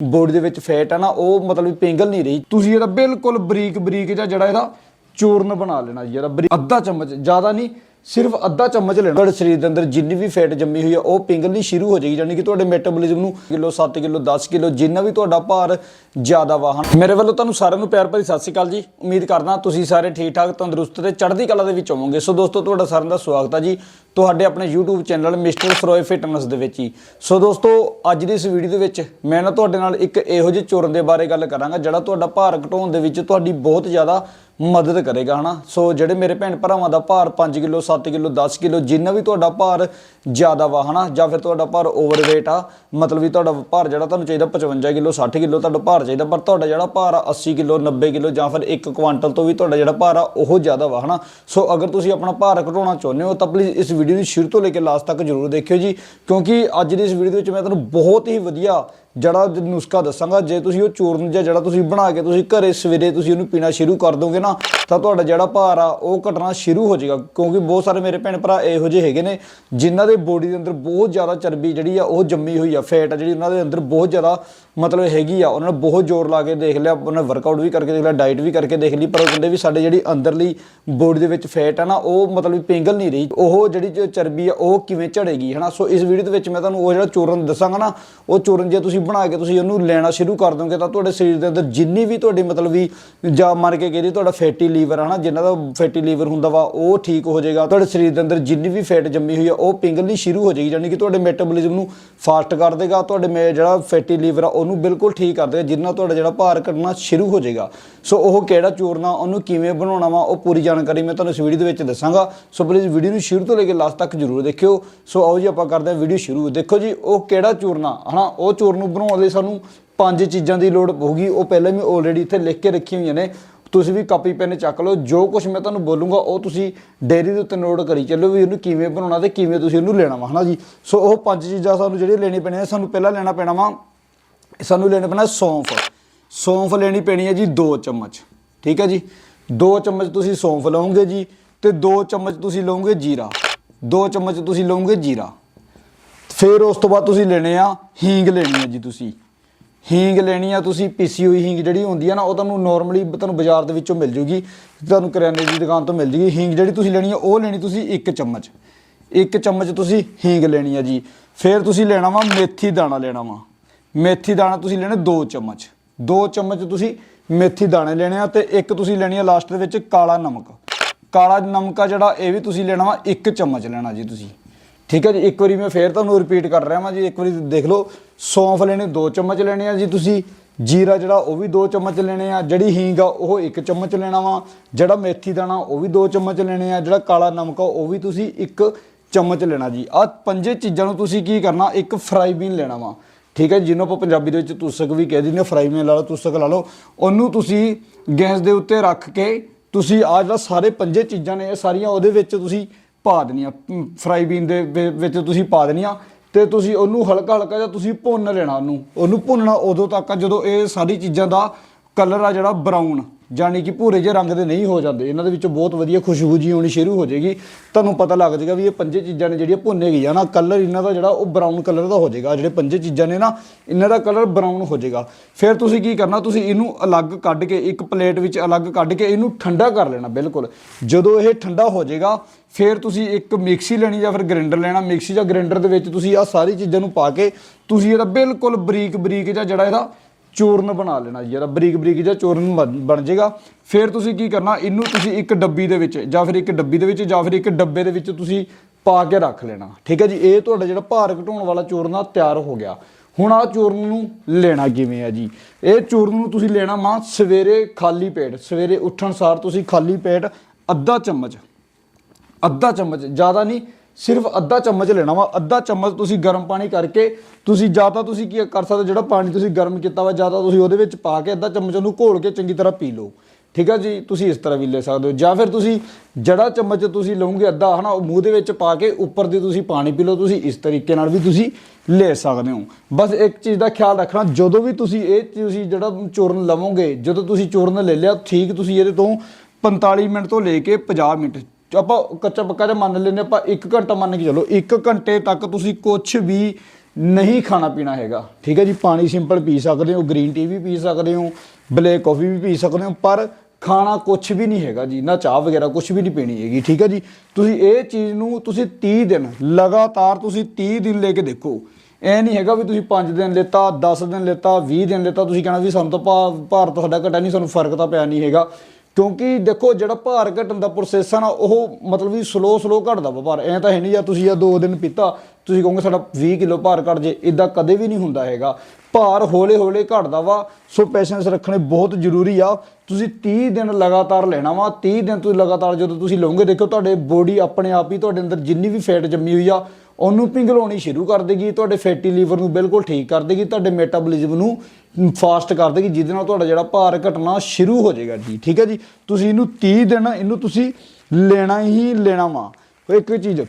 Body ਦੇ ਵਿੱਚ fat ਹੈ ਨਾ, ਉਹ ਮਤਲਬ ਪਿੰਗਲ ਨਹੀਂ ਰਹੀ। ਤੁਸੀਂ ਇਹਦਾ ਬਿਲਕੁਲ ਬਰੀਕ ਬਰੀਕ ਜਿਹਾ ਜਿਹੜਾ ਇਹਦਾ ਚੂਰਨ ਬਣਾ ਲੈਣਾ ਜੀ, ਇਹਦਾ ਬਰੀਕ ਅੱਧਾ ਚਮਚ, ਜ਼ਿਆਦਾ ਨਹੀਂ, ਸਿਰਫ ਅੱਧਾ ਚਮਚ ਲੈਣਾ। ਤੁਹਾਡੇ ਸਰੀਰ ਦੇ ਅੰਦਰ ਜਿੰਨੀ ਵੀ ਫੈਟ ਜੰਮੀ ਹੋਈ ਹੈ ਉਹ ਪਿੰਗਲਣੀ ਸ਼ੁਰੂ ਹੋ ਜਾਏਗੀ, ਯਾਨੀ ਕਿ ਤੁਹਾਡੇ ਮੈਟਾਬੋਲਿਜ਼ਮ ਨੂੰ ਕਿਲੋ 7 ਕਿਲੋ 10 ਕਿਲੋ ਜਿੰਨਾ ਵੀ ਤੁਹਾਡਾ ਭਾਰ ਜ਼ਿਆਦਾ ਵਾਹਨ ਮੇਰੇ ਵੱਲੋਂ ਤੁਹਾਨੂੰ ਸਾਰਿਆਂ ਨੂੰ ਪਿਆਰ ਭਰੀ ਸਤਿ ਸ਼੍ਰੀ ਅਕਾਲ ਜੀ। ਉਮੀਦ ਕਰਦਾ ਤੁਸੀਂ ਸਾਰੇ ਠੀਕ ਠਾਕ ਤੰਦਰੁਸਤ ਤੇ ਚੜ੍ਹਦੀ ਕਲਾ ਦੇ ਵਿੱਚ ਹੋਵੋਗੇ। ਸੋ ਦੋਸਤੋ, ਤੁਹਾਡਾ ਸਾਰਿਆਂ ਦਾ ਸਵਾਗਤ ਹੈ ਜੀ। ਤੁਹਾਡੇ ਆਪਣੇ YouTube ਚੈਨਲ ਮਿਸਟਰ ਫਰੋਏ ਫਿਟਨੈਸ ਦੇ ਵਿੱਚ ਹੀ। ਸੋ ਦੋਸਤੋ, ਅੱਜ ਦੀ ਇਸ ਵੀਡੀਓ ਦੇ ਵਿੱਚ ਮੈਂ ਨਾ ਤੁਹਾਡੇ ਨਾਲ ਇੱਕ ਇਹੋ ਜਿਹੇ ਚੂਰਨ ਦੇ ਬਾਰੇ ਗੱਲ ਕਰਾਂਗਾ, ਜਿਹੜਾ ਤੁਹਾਡਾ ਭਾਰ ਘਟਾਉਣ ਦੇ ਵਿੱਚ ਤੁਹਾਡੀ ਬਹੁਤ ਜ਼ਿਆਦਾ ਮਦਦ ਕਰੇਗਾ, ਹਨਾ? ਸੋ ਜਿਹੜੇ ਮੇਰੇ ਭੈਣ ਭਰਾਵਾਂ ਦਾ ਭਾਰ 5 ਕਿਲੋ 7 ਕਿਲੋ 10 ਕਿਲੋ, ਜਿੰਨਾ ਵੀ ਤੁਹਾਡਾ ਭਾਰ ਜ਼ਿਆਦਾ ਵਾ, ਹਨਾ? ਜਾਂ ਫਿਰ ਤੁਹਾਡਾ ਭਾਰ ਓਵਰਵੇਟ ਆ, ਮਤਲਬ ਵੀ ਤੁਹਾਡਾ ਭਾਰ ਜਿਹੜਾ ਤੁਹਾਨੂੰ ਚਾਹੀਦਾ 55 ਕਿਲੋ 60 ਕਿਲੋ ਤੁਹਾਡਾ ਭਾਰ ਚਾਹੀਦਾ, ਪਰ ਤੁਹਾਡਾ ਜਿਹੜਾ ਭਾਰ ਆ 80 ਕਿਲੋ 90 ਕਿਲੋ ਜਾਂ ਫਿਰ 1 ਕੁਆਂਟਲ ਤੋਂ ਵੀ ਤੁਹਾਡਾ ਜਿਹੜਾ ਭਾਰ ਆ ਉਹ ਜ਼ਿਆਦਾ ਵਾ, ਹਨਾ? ਸੋ ਅਗਰ ਤੁਸੀਂ ਆਪਣਾ ਭਾਰ ਘਟਾਉਣਾ ਚਾਹੁੰਦੇ ਹੋ, ਤਾਂ ਪਲੀਜ਼ ਇਸ ਵੀਡੀਓ ਨੂੰ ਸ਼ੁਰੂ ਤੋਂ ਲੈ ਕੇ ਲਾਸਟ ਤੱਕ ਜਰੂਰ ਦੇਖਿਓ ਜੀ। ਕਿਉਂਕਿ ਅੱਜ ਦੀ ਇਸ ਵੀਡੀਓ ਦੇ ਵਿੱਚ ਮੈਂ ਤੁਹਾਨੂੰ ਬਹੁਤ ਹੀ ਵਧੀਆ ਜਿਹੜਾ ਨੁਸਖਾ ਦੱਸਾਂਗਾ, ਜੇ ਤੁਸੀਂ ਉਹ ਚੂਰਨ ਜਾਂ ਜਿਹੜਾ ਤੁਸੀਂ ਬਣਾ ਕੇ ਤੁਸੀਂ ਘਰੇ ਸਵੇਰੇ ਤੁਸੀਂ ਉਹਨੂੰ ਪੀਣਾ ਸ਼ੁਰੂ ਕਰ ਦੋਗੇ ਨਾ, ਤਾਂ ਤੁਹਾਡਾ ਜਿਹੜਾ ਭਾਰ ਆ, ਉਹ ਘਟਣਾ ਸ਼ੁਰੂ ਹੋ ਜਾਏਗਾ। ਕਿਉਂਕਿ ਬਹੁਤ ਸਾਰੇ ਮੇਰੇ ਭੈਣ ਭਰਾ ਇਹੋ ਜਿਹੇ ਹੈਗੇ ਨੇ, ਜਿਨ੍ਹਾਂ ਦੇ ਬੋਡੀ ਦੇ ਅੰਦਰ ਬਹੁਤ ਜ਼ਿਆਦਾ ਚਰਬੀ ਜਿਹੜੀ ਆ, ਉਹ ਜੰਮੀ ਹੋਈ ਆ। ਫੈਟ ਆ ਜਿਹੜੀ ਉਹਨਾਂ ਦੇ ਅੰਦਰ ਬਹੁਤ ਜ਼ਿਆਦਾ ਮਤਲਬ ਹੈਗੀ ਆ। ਉਹਨਾਂ ਨੇ ਬਹੁਤ ਜ਼ੋਰ ਲਾ ਕੇ ਦੇਖ ਲਿਆ, ਉਹਨਾਂ ਨੇ ਵਰਕਆਊਟ ਵੀ ਕਰਕੇ ਦੇਖ ਲਿਆ ਡਾਈਟ ਵੀ ਕਰਕੇ ਦੇਖ ਲਈ, ਪਰ ਉਹ ਕਹਿੰਦੇ ਵੀ ਸਾਡੇ ਜਿਹੜੀ ਅੰਦਰਲੀ ਬੋਡੀ ਦੇ ਵਿੱਚ ਫੈਟ ਆ ਨਾ, ਉਹ ਮਤਲਬ ਪਿੰਗਲ ਨਹੀਂ ਰਹੀ। ਉਹ ਜਿਹੜੀ ਚਰਬੀ ਆ, ਉਹ ਕਿਵੇਂ ਝੜੇਗੀ, ਹਨਾ? ਸੋ ਇਸ ਵੀਡੀਓ ਦੇ ਵਿੱਚ ਮੈਂ ਤੁਹਾਨੂੰ ਉਹ ਜਿਹੜਾ ਚੂਰਨ ਦੱਸਾਂਗਾ ਨਾ, ਉਹ ਚੂਰਨ ਜੇ ਤੁਸੀਂ ਬਣਾ ਕੇ ਤੁਸੀਂ ਉਹਨੂੰ ਲੈਣਾ ਸ਼ੁਰੂ ਕਰ ਦੋਗੇ ਤਾਂ ਤੁਹਾਡੇ ਸਰੀਰ ਦੇ ਅੰਦਰ ਜਿੰਨੀ ਵੀ ਤੁਹਾਡੀ ਮਤਲਬ ਵੀ ਜਾਂ ਮੰਨ ਕੇ ਕਹਿੰਦੀ ਤੁਹਾਡਾ ਫੈਟੀ ਲੀਵਰ ਹਨਾ ਜਿੰਨਾ ਦਾ ਫੈਟੀ ਲੀਵਰ ਹੁੰਦਾ ਵਾ, ਉਹ ਠੀਕ ਹੋ ਜਾਏਗਾ। ਤੁਹਾਡੇ ਸਰੀਰ ਦੇ ਅੰਦਰ ਜਿੰਨੀ ਵੀ ਫੈਟ ਜੰਮੀ ਹੋਈ ਆ, ਉਹ ਪਿੰਗਲਣੀ ਸ਼ੁਰੂ ਹੋ ਜਾਏਗੀ, ਯਾਨੀ ਕਿ ਤੁਹਾਡੇ ਮੈਟਾਬੋਲਿਜ਼ਮ ਨੂੰ ਫਾਸਟ ਕਰ ਦੇਗਾ, ਤੁਹਾਡੇ ਮੇ ਜਿਹੜਾ ਫੈਟੀ ਲੀਵਰ ਆ, ਉਹਨੂੰ ਬਿਲਕੁਲ ਠੀਕ ਕਰ ਦੇਗਾ, ਜਿੰਨਾ ਤੁਹਾਡਾ ਜਿਹੜਾ ਭਾਰ ਘਟਣਾ ਸ਼ੁਰੂ ਹੋ ਜਾਏਗਾ। ਸੋ ਉਹ ਕਿਹੜਾ ਚੂਰਨਾ, ਉਹਨੂੰ ਕਿਵੇਂ ਬਣਾਉਣਾ ਵਾ, ਉਹ ਪੂਰੀ ਜਾਣਕਾਰੀ ਮੈਂ ਤੁਹਾਨੂੰ ਇਸ ਵੀਡੀਓ ਦੇ ਵਿੱਚ ਦੱਸਾਂਗਾ। ਸੋ ਪਲੀਜ਼ ਵੀਡੀਓ ਨੂੰ ਸ਼ੁਰੂ ਤੋਂ ਲੈ ਕੇ ਲਾਸਟ ਤੱਕ ਜਰੂਰ ਦੇਖਿਓ। ਸੋ ਆਓ ਜੀ, ਆਪਾਂ ਕਰਦੇ ਹਾਂ ਵੀਡੀਓ ਸ਼ੁਰੂ। ਦੇਖੋ ਜੀ, ਉਹ ਕਿਹੜਾ ਚੂਰਨਾ ਆ ਹਨਾ, ਉਹ ਚੂਰਨ ਨੂੰ ਬਣਾਉਣ ਲਈ ਸਾਨੂੰ ਪੰਜ ਚੀਜ਼ਾਂ ਦੀ ਲੋੜ ਹੋਊਗੀ ਉਹ ਪਹਿਲਾਂ ਵੀ ਆਲਰੇਡੀ ਇੱਥੇ ਲਿਖ ਕੇ ਰੱਖੀਆਂ ਹੋਈਆਂ ਨੇ। ਤੁਸੀਂ ਵੀ ਕਾਪੀ, ਪੈਨ ਚੱਕ ਲਓ। ਜੋ ਕੁਝ ਮੈਂ ਤੁਹਾਨੂੰ ਬੋਲੂੰਗਾ, ਉਹ ਤੁਸੀਂ ਡਾਇਰੀ ਦੇ ਉੱਤੇ ਨੋਟ ਕਰੀ ਚੱਲੋ ਵੀ ਉਹਨੂੰ ਕਿਵੇਂ ਬਣਾਉਣਾ ਤੇ ਕਿਵੇਂ ਤੁਸੀਂ ਉਹਨੂੰ ਲੈਣਾ ਵਾ, ਹਨਾ ਜੀ? ਸੋ ਉਹ ਪੰਜ ਚੀਜ਼ਾਂ ਸਾਨੂੰ ਜਿਹੜੀਆਂ ਲੈਣੀਆਂ ਪੈਣੀਆਂ, ਸਾਨੂੰ ਪਹਿਲਾਂ ਲੈਣਾ ਪੈਣਾ ਵਾ, ਸਾਨੂੰ ਲੈਣਾ ਪੈਣਾ ਸੌਂਫ। ਸੌਂਫ ਲੈਣੀ ਪੈਣੀ ਹੈ ਜੀ 2 ਚਮਚ, ਠੀਕ ਹੈ ਜੀ? 2 ਚਮਚ ਤੁਸੀਂ ਸੌਂਫ ਲਓਗੇ ਜੀ ਤੇ 2 ਚਮਚ ਤੁਸੀਂ ਲਓਗੇ ਜੀਰਾ। 2 ਚਮਚ ਤੁਸੀਂ ਲਓਗੇ ਜੀਰਾ। ਫਿਰ ਉਸ ਤੋਂ ਬਾਅਦ ਤੁਸੀਂ ਲੈਣੇ ਆ ਹੀਂਗ ਲੈਣੀ ਆ ਜੀ ਤੁਸੀਂ। ਹੀਂਗ ਲੈਣੀ ਆ, ਤੁਸੀਂ ਪੀਸੀ ਹੋਈ ਹੀਂਗ ਜਿਹੜੀ ਹੁੰਦੀ ਆ ਨਾ, ਉਹ ਤੁਹਾਨੂੰ ਨਾਰਮਲੀ ਤੁਹਾਨੂੰ ਬਾਜ਼ਾਰ ਦੇ ਵਿੱਚੋਂ ਮਿਲ ਜੂਗੀ। ਤੁਹਾਨੂੰ ਕਰਿਆਨੇ ਦੀ ਦੁਕਾਨ ਤੋਂ ਮਿਲ ਜੂਗੀ। ਹੀਂਗ ਜਿਹੜੀ ਤੁਸੀਂ ਲੈਣੀ ਆ, ਉਹ ਲੈਣੀ ਤੁਸੀਂ 1 ਚਮਚ। 1 ਚਮਚ ਤੁਸੀਂ ਹੀਂਗ ਲੈਣੀ ਆ ਜੀ। ਫਿਰ ਤੁਸੀਂ ਲੈਣਾ ਵਾ ਮੇਥੀ ਦਾਣਾ ਲੈਣਾ ਵਾ। ਮੇਥੀ ਦਾਣਾ ਤੁਸੀਂ ਲੈਣਾ 2 ਚਮਚ। 2 ਚਮਚ ਤੁਸੀਂ ਮੇਥੀ ਦਾਣੇ ਲੈਣੇ ਆ ਤੇ ਇੱਕ ਤੁਸੀਂ ਲੈਣੀ ਆ ਲਾਸਟ ਦੇ ਵਿੱਚ ਕਾਲਾ ਨਮਕ। ਕਾਲਾ ਨਮਕ ਆ ਜਿਹੜਾ, ਇਹ ਵੀ ਤੁਸੀਂ ਲੈਣਾ ਵਾ 1 ਚਮਚ ਲੈਣਾ ਜੀ ਤੁਸੀਂ। ਠੀਕ ਹੈ ਜੀ, ਇੱਕ ਵਾਰੀ ਮੈਂ ਫੇਰ ਤੁਹਾਨੂੰ ਰਿਪੀਟ ਕਰ ਰਿਹਾ ਹਾਂ ਜੀ, ਇੱਕ ਵਾਰੀ ਦੇਖ ਲਓ, ਸੌਂਫ ਲੈਣੇ 2 ਚਮਚ ਲੈਣੇ ਆ ਜੀ ਤੁਸੀਂ, ਜੀਰਾ ਜਿਹੜਾ ਉਹ ਵੀ 2 ਚਮਚ ਲੈਣੇ ਆ, ਜਿਹੜੀ ਹੀਂਗ ਆ, ਉਹ 1 ਚਮਚ ਲੈਣਾ ਵਾ, ਜਿਹੜਾ ਮੇਥੀ ਦਾਣਾ, ਉਹ ਵੀ 2 ਚਮਚ ਲੈਣੇ ਆ, ਜਿਹੜਾ ਕਾਲਾ ਨਮਕ ਆ, ਉਹ ਵੀ ਤੁਸੀਂ 1 ਚਮਚ ਲੈਣਾ ਜੀ। ਆ ਪੰਜੇ ਚੀਜ਼ਾਂ ਨੂੰ ਤੁਸੀਂ ਕੀ ਕਰਨਾ, ਇੱਕ ਫਰਾਈ ਬੀਨ ਲੈਣਾ ਵਾ। ਠੀਕ ਹੈ ਜਿਹਨੂੰ ਆਪਾਂ ਪੰਜਾਬੀ ਦੇ ਵਿੱਚ ਤੁਸਕ ਵੀ ਕਹਿ ਦਿੰਦੇ ਫਰਾਈ ਬੀਨ ਲਾ ਲਓ, ਤੁਸਕ ਲਾ ਲਓ, ਉਹਨੂੰ ਤੁਸੀਂ ਗੈਸ ਦੇ ਉੱਤੇ ਰੱਖ ਕੇ ਤੁਸੀਂ ਆ ਜਿਹੜਾ ਸਾਰੇ ਪੰਜੇ ਚੀਜ਼ਾਂ ਨੇ, ਇਹ ਸਾਰੀਆਂ ਉਹਦੇ ਵਿੱਚ ਤੁਸੀਂ ਪਾ ਦੇਣੀਆਂ ਫਰਾਈ ਬੀਨ ਦੇ ਵਿ- ਵਿੱਚ ਤੁਸੀਂ ਪਾ ਦੇਣੀਆਂ ਤੇ ਤੁਸੀਂ ਉਹਨੂੰ ਹਲਕਾ ਹਲਕਾ ਜਿਹਾ ਤੁਸੀਂ ਭੁੰਨ ਲੈਣਾ ਉਹਨੂੰ। ਉਹਨੂੰ ਭੁੰਨਣਾ ਉਦੋਂ ਤੱਕ ਆ ਜਦੋਂ ਇਹ ਸਾਰੀ ਚੀਜ਼ਾਂ ਦਾ ਕਲਰ ਆ ਜਿਹੜਾ ਬਰਾਊਨ ਜਾਨੀ ਕਿ ਭੂਰੇ ਜਿਹੇ ਰੰਗ ਦੇ ਨਹੀਂ ਹੋ ਜਾਂਦੇ। ਇਹਨਾਂ ਦੇ ਵਿੱਚੋਂ ਬਹੁਤ ਵਧੀਆ ਖੁਸ਼ਬੂ ਜੀ ਆਉਣੀ ਸ਼ੁਰੂ ਹੋ ਜਾਏਗੀ। ਤੁਹਾਨੂੰ ਪਤਾ ਲੱਗ ਜਾਏਗਾ ਵੀ ਇਹ ਪੰਜੇ ਚੀਜ਼ਾਂ ਨੇ ਜਿਹੜੀਆਂ ਭੁੰਨੇ ਗਈਆਂ ਨਾ, ਕਲਰ ਇਹਨਾਂ ਦਾ ਜਿਹੜਾ ਉਹ ਬਰਾਊਨ ਕਲਰ ਦਾ ਹੋ ਜਾਏਗਾ। ਜਿਹੜੇ ਪੰਜੇ ਚੀਜ਼ਾਂ ਨੇ ਨਾ, ਇਹਨਾਂ ਦਾ ਕਲਰ ਬਰਾਊਨ ਹੋ ਜਾਏਗਾ। ਫਿਰ ਤੁਸੀਂ ਕੀ ਕਰਨਾ, ਤੁਸੀਂ ਇਹਨੂੰ ਅਲੱਗ ਕੱਢ ਕੇ, ਇੱਕ ਪਲੇਟ ਵਿੱਚ ਅਲੱਗ ਕੱਢ ਕੇ ਇਹਨੂੰ ਠੰਡਾ ਕਰ ਲੈਣਾ, ਬਿਲਕੁਲ। ਜਦੋਂ ਇਹ ਠੰਡਾ ਹੋ ਜਾਏਗਾ, ਫਿਰ ਤੁਸੀਂ ਇੱਕ ਮਿਕਸੀ ਲੈਣੀ ਜਾਂ ਫਿਰ ਗ੍ਰਾਈਂਡਰ ਲੈਣਾ। ਮਿਕਸੀ ਜਾਂ ਗ੍ਰਾਈਂਡਰ ਦੇ ਵਿੱਚ ਤੁਸੀਂ ਆ ਸਾਰੀ ਚੀਜ਼ਾਂ ਨੂੰ ਪਾ ਕੇ, ਤੁਸੀਂ ਇਹਦਾ ਬਿਲਕੁਲ ਬਰੀਕ ਬਰੀਕ ਜਿਹਾ ਜਿਹੜਾ ਇਹਦਾ ਚੂਰਨ ਬਣਾ ਲੈਣਾ ਜੀ ਬਰੀਕ ਬਰੀਕ ਜਿਹਾ ਚੂਰਨ ਬਣ ਬਣ ਜਾਏਗਾ ਫਿਰ ਤੁਸੀਂ ਕੀ ਕਰਨਾ, ਇਹਨੂੰ ਤੁਸੀਂ ਇੱਕ ਡੱਬੀ ਦੇ ਵਿੱਚ, ਜਾਂ ਫਿਰ ਇੱਕ ਡੱਬੀ ਦੇ ਵਿੱਚ, ਜਾਂ ਫਿਰ ਇੱਕ ਡੱਬੇ ਦੇ ਵਿੱਚ ਤੁਸੀਂ ਪਾ ਕੇ ਰੱਖ ਲੈਣਾ। ਠੀਕ ਹੈ ਜੀ? ਇਹ ਤੁਹਾਡਾ ਜਿਹੜਾ ਭਾਰ ਘਟਾਉਣ ਵਾਲਾ ਚੂਰਨ ਆ, ਤਿਆਰ ਹੋ ਗਿਆ। ਹੁਣ ਆ ਚੂਰਨ ਨੂੰ ਲੈਣਾ ਕਿਵੇਂ ਆ ਜੀ? ਇਹ ਚੂਰਨ ਨੂੰ ਤੁਸੀਂ ਲੈਣਾ ਮਾਂ ਸਵੇਰੇ ਖਾਲੀ ਪੇਟ, ਸਵੇਰੇ ਉੱਠਣ ਸਾਰ ਤੁਸੀਂ ਖਾਲੀ ਪੇਟ ਅੱਧਾ ਚਮਚ ਅੱਧਾ ਚਮਚ, ਜ਼ਿਆਦਾ ਨਹੀਂ ਸਿਰਫ ਅੱਧਾ ਚਮਚ ਲੈਣਾ ਵਾ ਅੱਧਾ ਚਮਚ ਤੁਸੀਂ ਗਰਮ ਪਾਣੀ ਕਰਕੇ ਤੁਸੀਂ ਜਾਂ ਤਾਂ ਤੁਸੀਂ ਕੀ ਕਰ ਸਕਦੇ ਹੋ, ਜਿਹੜਾ ਪਾਣੀ ਤੁਸੀਂ ਗਰਮ ਕੀਤਾ ਵਾ ਜਾਂ ਤਾਂ ਤੁਸੀਂ ਉਹਦੇ ਵਿੱਚ ਪਾ ਕੇ ਅੱਧਾ ਚਮਚ ਉਹਨੂੰ ਘੋਲ ਕੇ ਚੰਗੀ ਤਰ੍ਹਾਂ ਪੀ ਲਓ। ਠੀਕ ਆ ਜੀ? ਤੁਸੀਂ ਇਸ ਤਰ੍ਹਾਂ ਵੀ ਲੈ ਸਕਦੇ ਹੋ। ਜਾਂ ਫਿਰ ਤੁਸੀਂ ਜਿਹੜਾ ਚਮਚ ਤੁਸੀਂ ਲਓਗੇ ਅੱਧਾ ਹਨਾ ਉਹ ਮੂੰਹ ਦੇ ਵਿੱਚ ਪਾ ਕੇ ਉੱਪਰ ਦੀ ਤੁਸੀਂ ਪਾਣੀ ਪੀ ਲਓ ਤੁਸੀਂ ਇਸ ਤਰੀਕੇ ਨਾਲ ਵੀ ਤੁਸੀਂ ਲੈ ਸਕਦੇ ਹੋ। ਬਸ ਇੱਕ ਚੀਜ਼ ਦਾ ਖਿਆਲ ਰੱਖਣਾ ਜਦੋਂ ਵੀ ਤੁਸੀਂ ਇਹ ਤੁਸੀਂ ਜਿਹੜਾ ਚੂਰਨ ਲਵੋਗੇ ਜਦੋਂ ਤੁਸੀਂ ਚੂਰਨ ਲੈ ਲਿਆ ਠੀਕ ਤੁਸੀਂ ਇਹਦੇ ਤੋਂ 45 ਮਿੰਟ ਤੋਂ ਲੈ ਕੇ 50 ਮਿੰਟ ਆਪਾਂ ਕੱਚਾ ਪੱਕਾ ਜਿਹਾ ਮੰਨ ਲੈਂਦੇ ਆਪਾਂ 1 ਘੰਟਾ ਮੰਨ ਕੇ ਚਲੋ 1 ਘੰਟੇ ਤੱਕ ਤੁਸੀਂ ਕੁਝ ਵੀ ਨਹੀਂ ਖਾਣਾ ਪੀਣਾ ਹੈਗਾ। ਠੀਕ ਹੈ ਜੀ, ਪਾਣੀ ਸਿੰਪਲ ਪੀ ਸਕਦੇ ਹੋ ਗ੍ਰੀਨ ਟੀ ਵੀ ਪੀ ਸਕਦੇ ਹੋ ਬਲੈਕ ਕਾਫੀ ਵੀ ਪੀ ਸਕਦੇ ਹੋ, ਪਰ ਖਾਣਾ ਕੁਝ ਵੀ ਨਹੀਂ ਹੈਗਾ ਜੀ, ਨਾ ਚਾਹ ਵਗੈਰਾ ਕੁਝ ਵੀ ਨਹੀਂ ਪੀਣੀ ਹੈਗੀ, ਠੀਕ ਹੈ ਜੀ। ਤੁਸੀਂ ਇਹ ਚੀਜ਼ ਨੂੰ ਤੁਸੀਂ 30 ਦਿਨ, ਲਗਾਤਾਰ ਤੁਸੀਂ 30 ਦਿਨ ਲੈ ਕੇ ਦੇਖੋ। ਇਹ ਨਹੀਂ ਹੈਗਾ ਵੀ ਤੁਸੀਂ 5 ਦਿਨ ਲੈਤਾ 10 ਦਿਨ ਲੈਤਾ 20 ਦਿਨ ਲੈਤਾ, ਤੁਸੀਂ ਕਹਿਣਾ ਵੀ ਸਾਨੂੰ ਤਾਂ ਭਾ- ਭਾਰ ਸਾਡਾ ਘਟਿਆ ਨਹੀਂ, ਸਾਨੂੰ ਫ਼ਰਕ ਤਾਂ ਪਿਆ ਨਹੀਂ ਹੈਗਾ। ਕਿਉਂਕਿ ਦੇਖੋ ਜਿਹੜਾ ਭਾਰ ਘਟਣ ਦਾ ਪ੍ਰੋਸੈਸ ਆ ਨਾ, ਉਹ ਮਤਲਬ ਵੀ ਸਲੋ ਸਲੋ ਘਟਦਾ ਵਾ ਭਾਰ। ਐ ਤਾਂ ਹੈ ਨਹੀਂ ਜਾਂ ਤੁਸੀਂ ਜਾਂ 2 ਦਿਨ ਪੀਤਾ, ਤੁਸੀਂ ਕਹੋਗੇ ਸਾਡਾ 20 ਕਿਲੋ ਭਾਰ ਘਟ ਜੇ ਇਦਾਂ ਕਦੇ ਵੀ ਨਹੀਂ ਹੁੰਦਾ ਹੈਗਾ। ਭਾਰ ਹੌਲੇ ਹੌਲੇ ਘਟਦਾ ਵਾ, ਸੋ ਪੈਸ਼ੈਂਸ ਰੱਖਣੇ ਬਹੁਤ ਜ਼ਰੂਰੀ ਆ। ਤੁਸੀਂ 30 ਦਿਨ ਲਗਾਤਾਰ ਲੈਣਾ ਵਾ 30 ਦਿਨ ਤੁਸੀਂ ਲਗਾਤਾਰ ਜਦੋਂ ਤੁਸੀਂ ਲਓਗੇ ਦੇਖੋ ਤੁਹਾਡੇ ਬੋਡੀ ਆਪਣੇ ਆਪ ਹੀ, ਤੁਹਾਡੇ ਅੰਦਰ ਜਿੰਨੀ ਵੀ ਫੈਟ ਜੰਮੀ ਹੋਈ ਆ ਉਹਨੂੰ ਪਿਘਲਾਉਣੀ ਸ਼ੁਰੂ ਕਰ ਦੇਗੀ, ਤੁਹਾਡੇ ਫੈਟੀ ਲੀਵਰ ਨੂੰ ਬਿਲਕੁਲ ਠੀਕ ਕਰ ਦੇਗੀ, ਤੁਹਾਡੇ ਮੈਟਾਬੋਲਿਜ਼ਮ ਨੂੰ ਫਾਸਟ ਕਰ ਦੇਗੀ, ਜਿਹਦੇ ਨਾਲ ਤੁਹਾਡਾ ਜਿਹੜਾ ਭਾਰ ਘਟਣਾ ਸ਼ੁਰੂ ਹੋ ਜਾਏਗਾ ਜੀ, ਠੀਕ ਹੈ ਜੀ? ਤੁਸੀਂ ਇਹਨੂੰ 30 ਦਿਨ, ਇਹਨੂੰ ਤੁਸੀਂ ਲੈਣਾ ਹੀ ਲੈਣਾ ਵਾ। ਇੱਕ ਚੀਜ਼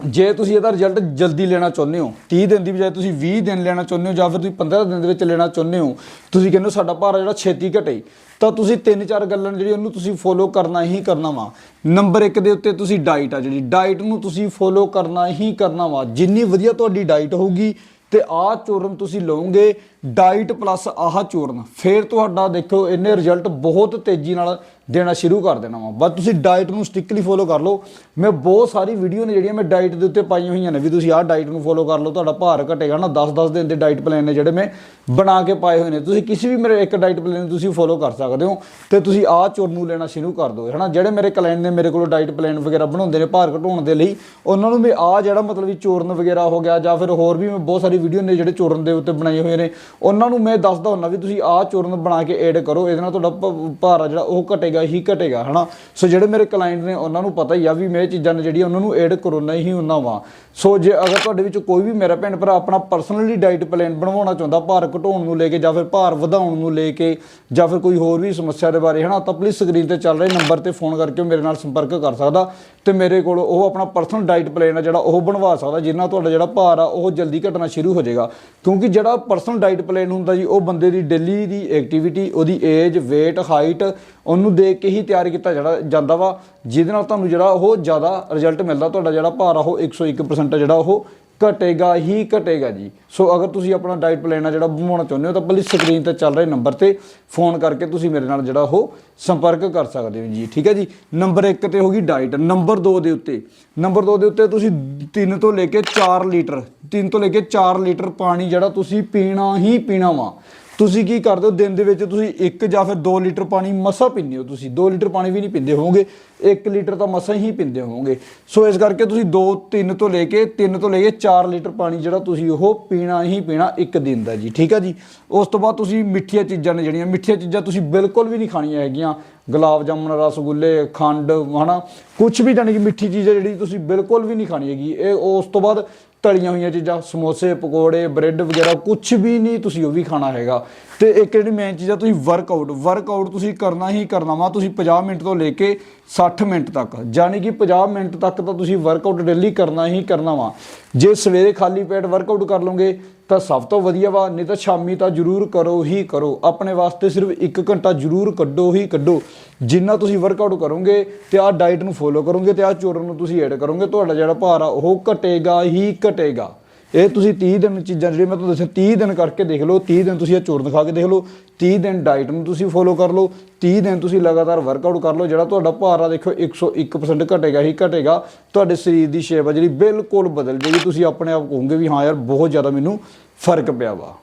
ਜੇ ਤੁਸੀਂ ਇਹਦਾ ਰਿਜ਼ਲਟ ਜਲਦੀ ਲੈਣਾ ਚਾਹੁੰਦੇ ਹੋ 30 ਦਿਨ ਦੀ ਬਜਾਏ ਤੁਸੀਂ 20 ਦਿਨ ਲੈਣਾ ਚਾਹੁੰਦੇ ਹੋ ਜਾਂ ਫਿਰ ਤੁਸੀਂ 15 ਦਿਨ ਦੇ ਵਿੱਚ ਲੈਣਾ ਚਾਹੁੰਦੇ ਹੋ, ਤੁਸੀਂ ਕਹਿੰਦੇ ਹੋ ਸਾਡਾ ਭਾਰ ਜਿਹੜਾ ਛੇਤੀ ਘਟੇ, ਤਾਂ ਤੁਸੀਂ ਤਿੰਨ ਚਾਰ ਗੱਲਾਂ ਨੇ ਜਿਹੜੀ ਉਹਨੂੰ ਤੁਸੀਂ ਫੋਲੋ ਕਰਨਾ ਹੀ ਕਰਨਾ ਵਾ। ਨੰਬਰ 1 ਦੇ ਉੱਤੇ ਤੁਸੀਂ ਡਾਈਟ ਆ ਜਿਹੜੀ ਡਾਈਟ ਨੂੰ ਤੁਸੀਂ ਫੋਲੋ ਕਰਨਾ ਹੀ ਕਰਨਾ ਵਾ। ਜਿੰਨੀ ਵਧੀਆ ਤੁਹਾਡੀ ਡਾਈਟ ਹੋਊਗੀ ਤੇ ਆਹ ਚੂਰਨ ਤੁਸੀਂ ਲਓਗੇ ਡਾਈਟ ਪਲੱਸ ਆਹ ਚੂਰਨ। ਫਿਰ ਤੁਹਾਡਾ ਦੇਖੋ ਇਹਨੇ ਰਿਜ਼ਲਟ ਬਹੁਤ ਤੇਜ਼ੀ ਨਾਲ ਦੇਣਾ ਸ਼ੁਰੂ ਕਰ ਦੇਣਾ ਵਾ। ਬਸ ਤੁਸੀਂ ਡਾਈਟ ਨੂੰ ਸਟ੍ਰਿਕਟਲੀ ਫੋਲੋ ਕਰ ਲਓ। ਮੈਂ ਬਹੁਤ ਸਾਰੀ ਵੀਡੀਓ ਨੇ ਜਿਹੜੀਆਂ ਮੈਂ ਡਾਈਟ ਦੇ ਉੱਤੇ ਪਾਈਆਂ ਹੋਈਆਂ ਨੇ, ਵੀ ਤੁਸੀਂ ਆਹ ਡਾਈਟ ਨੂੰ ਫੋਲੋ ਕਰ ਲਓ, ਤੁਹਾਡਾ ਭਾਰ ਘਟੇਗਾ ਨਾ। 10-10 ਦਿਨ ਦੇ ਡਾਈਟ ਪਲਾਨ ਨੇ ਜਿਹੜੇ ਮੈਂ ਬਣਾ ਕੇ ਪਾਏ ਹੋਏ ਨੇ। ਤੁਸੀਂ ਕਿਸੇ ਵੀ ਮੇਰੇ ਇੱਕ ਡਾਈਟ ਪਲਾਨ ਨੂੰ ਤੁਸੀਂ ਫੋਲੋ ਕਰ ਸਕਦੇ ਹੋ ਤੇ ਤੁਸੀਂ ਆਹ ਚੂਰਨ ਨੂੰ ਲੈਣਾ ਸ਼ੁਰੂ ਕਰ ਦਿਓ। ਹਨਾ, ਜਿਹੜੇ ਮੇਰੇ ਕਲਾਇੰਟ ਨੇ ਮੇਰੇ ਕੋਲੋਂ ਡਾਈਟ ਪਲਾਨ ਵਗੈਰਾ ਬਣਾਉਂਦੇ ਨੇ ਭਾਰ ਘਟਾਉਣ ਦੇ ਲਈ, ਉਹਨਾਂ ਨੂੰ ਵੀ ਆਹ ਜਿਹੜਾ ਮਤਲਬ ਵੀ ਚੂਰਨ ਵਗੈਰਾ ਹੋ ਗਿਆ ਜਾਂ ਫਿਰ ਹੋਰ ਵੀ ਮੈਂ ਬਹੁਤ ਸਾਰੀ ਵੀਡੀਓ ਨੇ ਜਿਹੜੇ ਚੂਰਨ ਦੇ ਉੱਤੇ ਬਣਾਏ ਹੋਏ ਨੇ ਉਹਨਾਂ ਨੂੰ ਮੈਂ ਦੱਸਦਾ ਹੁੰਦਾ ਵੀ ਤੁਸੀਂ ਆਹ ਚੂਰਨ ਬਣਾ ਕੇ ਐਡ ਕਰੋ, ਇਹਦੇ ਨਾਲ ਤੁਹਾਡਾ ਭ- ਭਾਰ ਆ ਜਿਹੜਾ ਉਹ ਘਟੇਗਾ, ਹੀ ਘਟੇਗਾ, ਹਨਾ? ਸੋ ਜਿਹੜੇ ਮੇਰੇ ਕਲਾਇੰਟ ਨੇ ਉਹਨਾਂ ਨੂੰ ਪਤਾ ਹੀ ਆ ਵੀ ਮੈਂ ਇਹ ਚੀਜ਼ਾਂ ਨੇ ਜਿਹੜੀਆਂ ਉਹਨਾਂ ਨੂੰ ਐਡ ਕਰੋਨਾ ਹੀ ਉਹਨਾਂ ਵਾ। ਸੋ ਜੇ ਅਗਰ ਤੁਹਾਡੇ ਵਿੱਚ ਕੋਈ ਵੀ ਮੇਰਾ ਭੈਣ ਭਰਾ ਆਪਣਾ ਪਰਸਨਲੀ ਡਾਈਟ ਪਲਾਨ ਬਣਵਾਉਣਾ ਚਾਹੁੰਦਾ, ਭਾਰ ਘਟਾਉਣ ਨੂੰ ਲੈ ਕੇ ਜਾਂ ਫਿਰ ਭਾਰ ਵਧਾਉਣ ਨੂੰ ਲੈ ਕੇ ਜਾਂ ਫਿਰ ਕੋਈ ਹੋਰ ਵੀ ਸਮੱਸਿਆ ਦੇ ਬਾਰੇ, ਹਨਾ? ਤਾਂ ਪਲੀਜ਼ ਸਕਰੀਨ ਤੇ ਚੱਲ ਰਹੇ ਨੰਬਰ ਤੇ ਫੋਨ ਕਰਕੇ ਮੇਰੇ ਨਾਲ ਸੰਪਰਕ ਕਰ ਸਕਦਾ ਤੇ ਮੇਰੇ ਕੋਲ ਉਹ ਆਪਣਾ ਪਰਸਨਲ ਡਾਈਟ ਪਲਾਨ ਆ ਜਿਹੜਾ ਉਹ ਬਣਵਾ ਸਕਦਾ ਜਿਸ ਨਾਲ ਤੁਹਾਡਾ ਜਿਹੜਾ ਭਾਰ ਆ ਉਹ ਜਲਦੀ ਘਟਣਾ ਸ਼ੁਰੂ ਹੋ ਜਾਏਗਾ। ਕਿਉਂਕਿ ਜਿਹੜਾ ਪਰਸਨਲ ਡਾਈਟ ਪਲੇਨ ਹੁੰਦਾ ਜੀ, ਉਹ ਬੰਦੇ ਦੀ ਡੇਲੀ ਦੀ ਐਕਟੀਵਿਟੀ ਉਹਦੀ ਏਜ weight ਹਾਈਟ ਉਹਨੂੰ ਦੇਖ ਕੇ ਹੀ ਤਿਆਰ ਕੀਤਾ ਜਿਹੜਾ ਜਾਂਦਾ ਵਾ। ਜਿਹਦੇ ਨਾਲ ਤੁਹਾਨੂੰ ਜਿਹੜਾ ਉਹ ਜ਼ਿਆਦਾ ਰਿਜ਼ਲਟ ਮਿਲਦਾ, ਤੁਹਾਡਾ ਜਿਹੜਾ ਭਾਰ ਆ ਉਹ 101% ਜਿਹੜਾ ਉਹ ਘਟੇਗਾ ਹੀ ਘਟੇਗਾ ਜੀ। ਸੋ ਅਗਰ ਤੁਸੀਂ ਆਪਣਾ ਡਾਈਟ ਪਲਾਨ ਆ ਜਿਹੜਾ ਬਣਾਉਣਾ ਚਾਹੁੰਦੇ ਹੋ, ਤਾਂ ਪਲੀਜ਼ ਸਕਰੀਨ ਤੇ ਚੱਲ ਰਹੇ ਨੰਬਰ ਤੇ ਫੋਨ ਕਰਕੇ ਤੁਸੀਂ ਮੇਰੇ ਨਾਲ ਜਿਹੜਾ ਉਹ ਸੰਪਰਕ ਕਰ ਸਕਦੇ ਹੋ ਜੀ। ਠੀਕ ਹੈ ਜੀ? ਨੰਬਰ 1 ਤੇ ਹੋਗੀ ਡਾਈਟ ਨੰਬਰ 2 ਦੇ ਉੱਤੇ। ਨੰਬਰ 2 ਦੇ ਉੱਤੇ ਤੁਸੀਂ 3 ਤੋਂ ਲੈ ਕੇ 4 ਲੀਟਰ 3 ਤੋਂ ਲੈ ਕੇ 4 ਲੀਟਰ ਪਾਣੀ ਜਿਹੜਾ ਤੁਸੀਂ ਪੀਣਾ ਹੀ ਪੀਣਾ ਵਾ। ਤੁਸੀਂ ਕੀ ਕਰਦੇ ਹੋ? ਦਿਨ ਦੇ ਵਿੱਚ ਤੁਸੀਂ 1 ਜਾਂ ਫਿਰ 2 ਲੀਟਰ ਪਾਣੀ ਮਸਾ ਪੀਂਦੇ ਹੋ ਤੁਸੀਂ। 2 ਲੀਟਰ ਪਾਣੀ ਵੀ ਨਹੀਂ ਪੀਂਦੇ ਹੋਵੋਗੇ। 1 ਲੀਟਰ ਤਾਂ ਮਸਾ ਹੀ ਪੀਂਦੇ ਹੋਵੋਗੇ। ਸੋ ਇਸ ਕਰਕੇ ਤੁਸੀਂ 2 3 ਤੋਂ ਲੈ ਕੇ 3 ਤੋਂ ਲੈ ਕੇ 4 ਲੀਟਰ ਪਾਣੀ ਜਿਹੜਾ ਤੁਸੀਂ ਉਹ ਪੀਣਾ ਹੀ ਪੀਣਾ ਇੱਕ ਦਿਨ ਦਾ ਜੀ। ਠੀਕ ਹੈ ਜੀ? ਉਸ ਤੋਂ ਬਾਅਦ ਤੁਸੀਂ ਮਿੱਠੀਆਂ ਚੀਜ਼ਾਂ ਨੇ ਜਿਹੜੀਆਂ, ਮਿੱਠੀਆਂ ਚੀਜ਼ਾਂ ਤੁਸੀਂ ਬਿਲਕੁਲ ਵੀ ਨਹੀਂ ਖਾਣੀਆਂ ਹੈਗੀਆਂ। ਗੁਲਾਬ ਜਾਮੁਨ ਰਸਗੁੱਲੇ, ਖੰਡ, ਹਨਾ। ਕੁਝ ਵੀ ਜਾਣੀ ਕਿ ਮਿੱਠੀ ਚੀਜ਼ ਹੈ ਜਿਹੜੀ ਤੁਸੀਂ ਬਿਲਕੁਲ ਵੀ ਨਹੀਂ ਖਾਣੀ ਹੈਗੀ। ਇਹ ਉਸ ਤੋਂ ਬਾਅਦ ਤਲੀਆਂ ਹੋਈਆਂ ਚੀਜ਼ਾਂ, ਸਮੋਸੇ, ਪਕੌੜੇ, ਬ੍ਰੈਡ ਵਗੈਰਾ ਕੁਝ ਵੀ ਨਹੀਂ ਤੁਸੀਂ ਉਹ ਵੀ ਖਾਣਾ ਹੈਗਾ। ਤੇ ਇੱਕ ਜਿਹੜੀ ਮੇਨ ਚੀਜ਼ ਆ, ਤੁਸੀਂ ਵਰਕਆਊਟ ਵਰਕਆਊਟ ਤੁਸੀਂ ਕਰਨਾ ਹੀ ਕਰਨਾ ਵਾ, ਤੁਸੀਂ 50 ਮਿੰਟ ਤੋਂ ਲੈ ਕੇ 60 ਮਿੰਟ ਤੱਕ। ਯਾਨੀ ਕਿ 50 ਮਿੰਟ ਤੱਕ ਤਾਂ ਤੁਸੀਂ ਵਰਕਆਊਟ ਡੇਲੀ ਕਰਨਾ ਹੀ ਕਰਨਾ ਵਾ। ਜੇ ਸਵੇਰੇ ਖਾਲੀ ਪੇਟ ਵਰਕਆਊਟ ਕਰ ਲਓਗੇ ਤਾਂ ਸਭ ਤੋਂ ਵਧੀਆ ਵਾ, ਨਹੀਂ ਤਾਂ ਸ਼ਾਮੀ ਤਾਂ ਜ਼ਰੂਰ ਕਰੋ ਹੀ ਕਰੋ। ਆਪਣੇ ਵਾਸਤੇ ਸਿਰਫ 1 ਘੰਟਾ ਜ਼ਰੂਰ ਕੱਢੋ ਹੀ ਕੱਢੋ। ਜਿੰਨਾ ਤੁਸੀਂ ਵਰਕਆਊਟ ਕਰੋਗੇ ਤੇ ਆਹ ਡਾਈਟ ਨੂੰ ਫੋਲੋ ਕਰੋਗੇ ਤੇ ਆਹ ਚੂਰਨ ਨੂੰ ਤੁਸੀਂ ਐਡ ਕਰੋਗੇ, ਤੁਹਾਡਾ ਜਿਹੜਾ ਭਾਰ ਆ ਉਹ ਘਟੇਗਾ ਹੀ ਘਟੇਗਾ। ਇਹ ਤੁਸੀਂ 30 ਦਿਨ ਚੀਜ਼ਾਂ ਜਿਹੜੀਆਂ, ਮੈਂ ਤੁਹਾਨੂੰ ਦੱਸਿਆ 30 ਦਿਨ ਕਰਕੇ ਦੇਖ ਲਓ 30 ਦਿਨ ਤੁਸੀਂ ਇਹ ਚੂਰਨ ਖਾ ਕੇ ਦੇਖ ਲਓ 30 ਦਿਨ ਡਾਈਟ ਨੂੰ ਤੁਸੀਂ ਫੋਲੋ ਕਰ ਲਓ 30 ਦਿਨ ਤੁਸੀਂ ਲਗਾਤਾਰ ਵਰਕਆਊਟ ਕਰ ਲਓ, ਜਿਹੜਾ ਤੁਹਾਡਾ ਭਾਰ ਆ ਦੇਖੋ 101% ਘਟੇਗਾ ਹੀ ਘਟੇਗਾ, ਤੁਹਾਡੇ ਸਰੀਰ ਦੀ ਸ਼ੇਪ ਆ ਜਿਹੜੀ ਬਿਲਕੁਲ ਬਦਲ ਜਾਏਗੀ, ਤੁਸੀਂ ਆਪਣੇ ਆਪ ਕਹੋਗੇ ਵੀ ਹਾਂ ਯਾਰ, ਬਹੁਤ ਜ਼ਿਆਦਾ ਮੈਨੂੰ ਫ਼ਰਕ ਪਿਆ ਵਾ।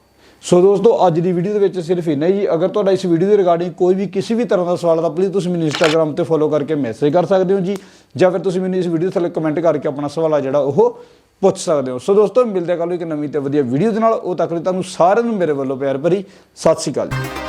ਸੋ ਦੋਸਤੋ, ਅੱਜ ਦੀ ਵੀਡੀਓ ਦੇ ਵਿੱਚ ਸਿਰਫ ਇੰਨਾ ਹੀ ਜੀ ਅਗਰ ਤੁਹਾਡਾ ਇਸ ਵੀਡੀਓ ਦੇ ਰਿਗਾਰਡਿੰਗ ਕੋਈ ਵੀ ਕਿਸੇ ਵੀ ਤਰ੍ਹਾਂ ਦਾ ਸਵਾਲ ਹੈ ਤਾਂ ਪਲੀਜ਼ ਤੁਸੀਂ ਮੈਨੂੰ ਇੰਸਟਾਗ੍ਰam ਤੇ ਫੋਲੋ ਕਰਕੇ ਮੈਸੇਜ ਕਰ ਸਕਦੇ ਹੋ ਜੀ, ਜਾਂ ਫਿਰ ਤੁਸੀਂ ਮੈਨੂੰ ਇਸ ਵੀਡੀਓ ਥੱਲੇ ਕਮੈਂਟ ਕਰਕੇ ਆਪਣਾ ਸਵਾਲ ਆ ਜਿਹੜਾ ਉਹ ਪੁੱਛ ਸਕਦੇ ਹੋ। ਸੋ ਦੋਸਤੋ, ਮਿਲਦੇ ਹਾਂ ਕੱਲ੍ਹ ਨੂੰ ਇੱਕ ਨਵੀਂ ਤੇ ਵਧੀਆ ਵੀਡੀਓ ਦੇ ਨਾਲ। ਉਹ ਤੱਕ ਲਈ ਤੁਹਾਨੂੰ ਸਾਰਿਆਂ ਨੂੰ ਮੇਰੇ ਵੱਲੋਂ ਪਿਆਰ ਭਰੀ ਸਤਿ ਸ਼੍ਰੀ ਅਕਾਲ ਜੀ।